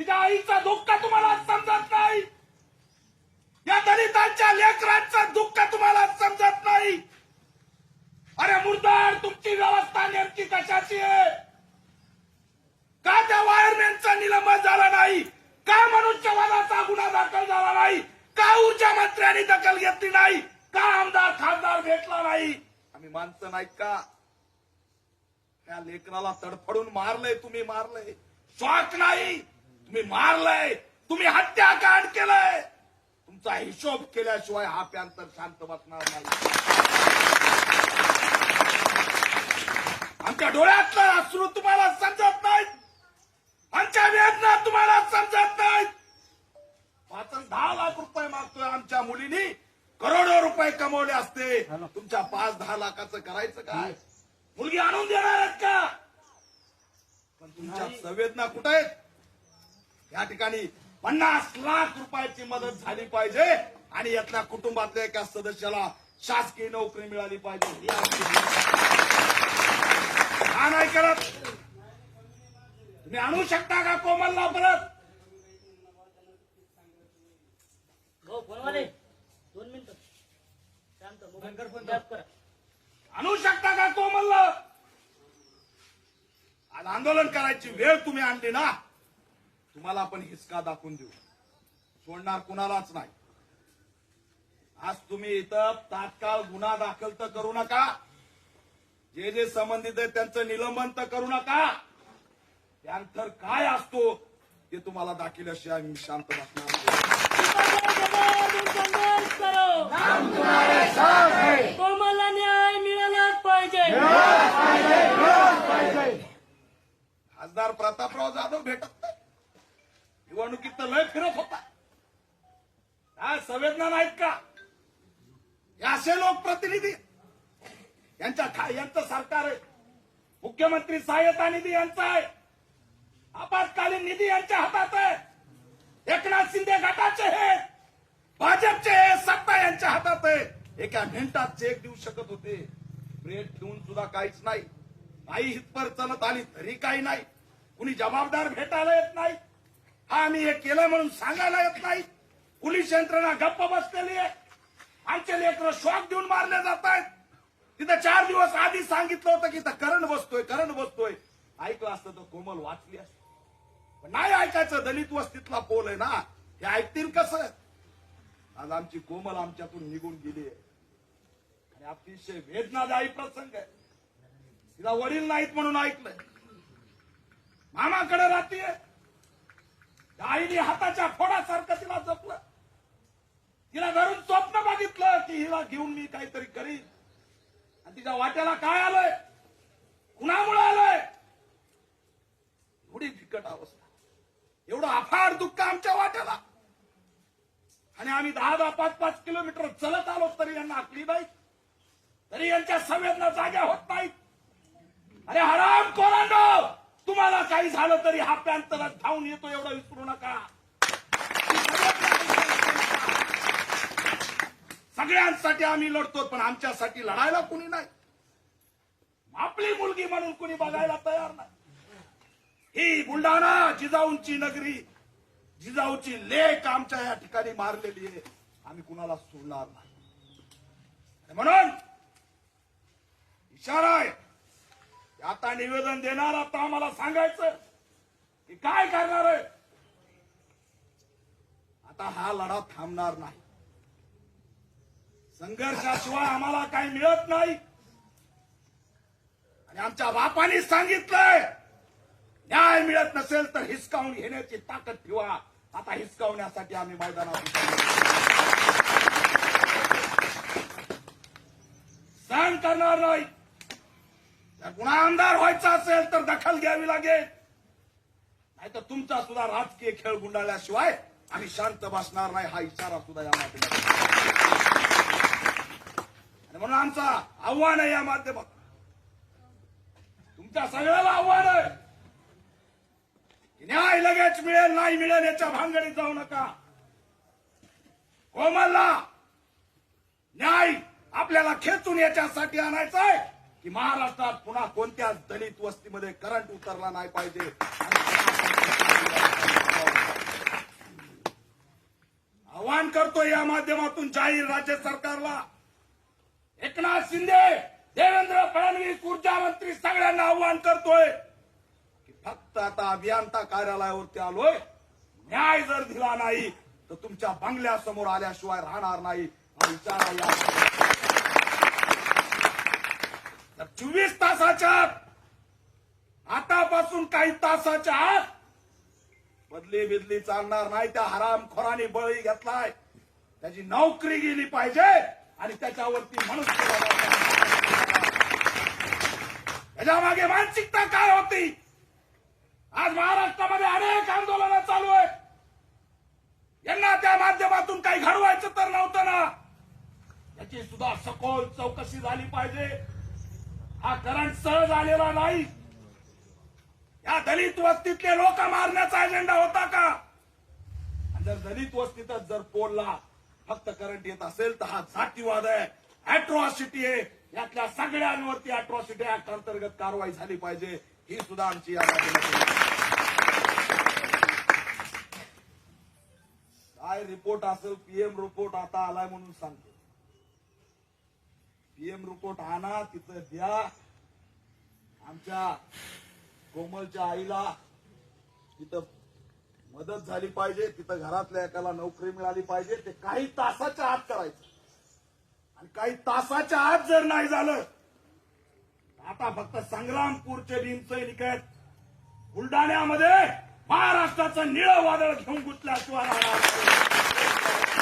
तिच्या आईचा दुःख तुम्हाला समजत नाही. या दलितांच्या लेकरांचं दुःख तुम्हाला समजत नाही. अरे मुर्दार तुमची व्यवस्था नेमकी कशाची आहे? का त्या वायरमॅनचा निलंबन झालं नाही? का मनुष्यवादाचा गुन्हा दाखल झाला नाही? का ऊर्जा मंत्र्यांनी दखल घेतली नाही? का आमदार खासदार भेटला नाही? आम्ही माणसं नाही का? त्या लेकराला तडफडून मारलंय तुम्ही मारलंय. शॉक नाही. तुम्ही मारलंय. तुम्ही हत्याकांड केलंय. तुमचा हिशोब केल्याशिवाय हा प्यांतर शांत बसणार नाही. आमच्या डोळ्यातलं अश्रू तुम्हाला समजत नाहीत. आमच्या वेदना तुम्हाला समजत नाहीत. पाच दहा लाख रुपये मागतोय आमच्या मुलीनी. करोडो रुपये कमवले असते. तुमच्या पाच दहा लाखाचं करायचं काय? मुलगी आणून देणार आहेत का? पण तुमच्या संवेदना कुठे आहेत? या ठिकाणी पन्नास लाख रुपयाची मदत झाली पाहिजे आणि यातल्या कुटुंबातल्या एका सदस्याला शासकीय नोकरी मिळाली पाहिजे. ही का नाही करत? तुम्ही आणू शकता का कोमलला परत? दोन मिनिटं. आणू शकता का कोमलला? आज आंदोलन करायची वेळ तुम्ही आणली ना? तुम्हाला आपण हिसका दाखवून देऊ. सोडणार कुणालाच नाही. आज तुम्ही इथं तात्काळ गुन्हा दाखल तर करू नका. जे जे संबंधित आहे त्यांचं निलंबन तर करू नका. त्यानंतर काय असतो ते तुम्हाला दाखवल्याशिवाय मी शांत बसणार न्याय मिळालाच पाहिजे. खासदार प्रतापराव जाधव भेटत तर लय फिरत होता. काय संवेदना नाहीत का? असे लोकप्रतिनिधी यांच्या यांचं सरकार आहे. मुख्यमंत्री सहाय्यता निधी यांचा आहे. आपत्कालीन निधी यांच्या हातात आहे. एकनाथ शिंदे गटाचे हे. भाजपचे हे सत्ता यांच्या हातात आहे. एका मिनिटात चेक देऊ शकत होते. ब्रेक ठेवून सुद्धा काहीच नाही. काही हितपर चलत आली तरी काही नाही. कुणी जबाबदार भेटायला येत नाही. आम्ही हे केलं म्हणून सांगायला येत नाही. पोलीस यंत्रणा गप्प बसलेली आहे. आमचे लेकर शॉक देऊन मारले जात आहेत. तिथं चार दिवस आधी सांगितलं होतं की इथं करंट बसतोय करंट बसतोय. ऐकलं असतं तर कोमल वाचली असत. पण नाही ऐकायचं दलित वस्तीतला पोल आहे ना. हे ऐकतील कसं? आज आमची कोमल आमच्यातून निघून गेली आहे. आणि अतिशय वेदनादायी प्रसंग आहे. तिला वडील नाहीत म्हणून ऐकलंय. मामाकडे राहतीये. आईने हाताच्या फोडासारखं तिला जपलं. तिला धरून स्वप्न बघितलं की हिला घेऊन मी काहीतरी करीन. आणि तिच्या वाट्याला काय आलंय? कुणामुळे आलंय? एवढी बिकट अवस्था. एवढं अफाट दुःख आमच्या वाट्याला. आणि आम्ही दहा दहा पाच पाच किलोमीटर चलत आलो तरी यांना आखली नाही तरी यांच्या संवेदना जाग्या होत नाही अरे हराम कोरांडो तुम्हाला काही झालं तरी हा पॅन्तरात धावून येतो एवढा विसरू नका. सगळ्यांसाठी आम्ही लढतो पण आमच्यासाठी लढायला कुणी नाही. आपली मुलगी म्हणून कुणी बघायला तयार नाही. ही बुलढाणा जिजाऊंची नगरी जिजाऊची लेख आमच्या या ठिकाणी मारलेली आहे. आम्ही कुणाला सोडणार नाही. म्हणून इशारा आहे आता निवेदन देणार आता आम्हाला सांगायचं की काय करणार आहे? आता हा लढा थांबणार नाही. संघर्षाशिवाय आम्हाला काही मिळत नाही. आणि आमच्या बापाने सांगितलंय न्याय मिळत नसेल तर हिसकावून घेण्याची ताकद ठेवा. आता हिसकावण्यासाठी आम्ही मैदानात सहन करणार नाही. पुन्हा आमदार व्हायचा असेल तर दखल घ्यावी लागेल. नाहीतर तुमचा सुद्धा राजकीय खेळ गुंडाळल्याशिवाय आम्ही शांत बसणार नाही हा इशारा सुद्धा या माध्यमातून म्हणून आमचा आव्हान आहे या माध्यमात तुमच्या सगळ्याला आव्हान आहे. न्याय लगेच मिळेल नाही मिळेल याच्या भांगडीत जाऊ नका. कोमलला न्याय आपल्याला खेचून याच्यासाठी आणायचा आहे. की महाराष्ट्रात पुन्हा कोणत्याच दलित वस्तीमध्ये करंट उतरला नाही पाहिजे. आवाहन करतो या माध्यमातून जाहीर राज्य सरकारला. एकनाथ शिंदे देवेंद्र फडणवीस ऊर्जा मंत्री सगळ्यांना आवाहन करतोय की फक्त आता अभियंता कार्यालयावरती आलोय. न्याय जर दिला नाही तर तुमच्या बंगल्यासमोर आल्याशिवाय राहणार नाही. विचारा या तर चोवीस तासाच्या आत आतापासून काही तासाच्या आत बदली बिदली चालणार नाही. त्या हरामखोराने बळी घेतलाय. त्याची नोकरी गेली पाहिजे आणि त्याच्यावरती मनुष्य त्याच्यामागे मानसिकता काय होती? आज महाराष्ट्रामध्ये अनेक आंदोलनं चालू आहेत. यांना त्या माध्यमातून काही घडवायचं तर नव्हतं ना. याची सुद्धा सखोल चौकशी झाली पाहिजे. हा करंट सहज आलेला नाही. या दलित वस्तीतले लोक मारण्याचा अजेंडा होता का? जर दलित वस्तीतच जर पोलला फक्त करंट येत असेल तर हा जातीवाद आहे. अॅट्रॉसिटी आहे. यातल्या सगळ्यांवरती अॅट्रॉसिटी ऍक्ट अंतर्गत कारवाई झाली पाहिजे. ही सुद्धा आमची या काय रिपोर्ट असेल? पीएम रिपोर्ट आता आलाय म्हणून सांगतो. पीएम रिपोर्ट आणा तिथं द्या. आमच्या कोमलच्या आईला तिथं मदत झाली पाहिजे तिथं घरातल्या एकाला नोकरी मिळाली पाहिजे ते काही तासाच्या आत करायचं. आणि काही तासाच्या आत जर नाही झालं आता फक्त संग्रामपूरचे भीमसैनिक आहेत. बुलढाण्यामध्ये महाराष्ट्राचं निळं वादळ घेऊन गुतल्याशिवाय राहणार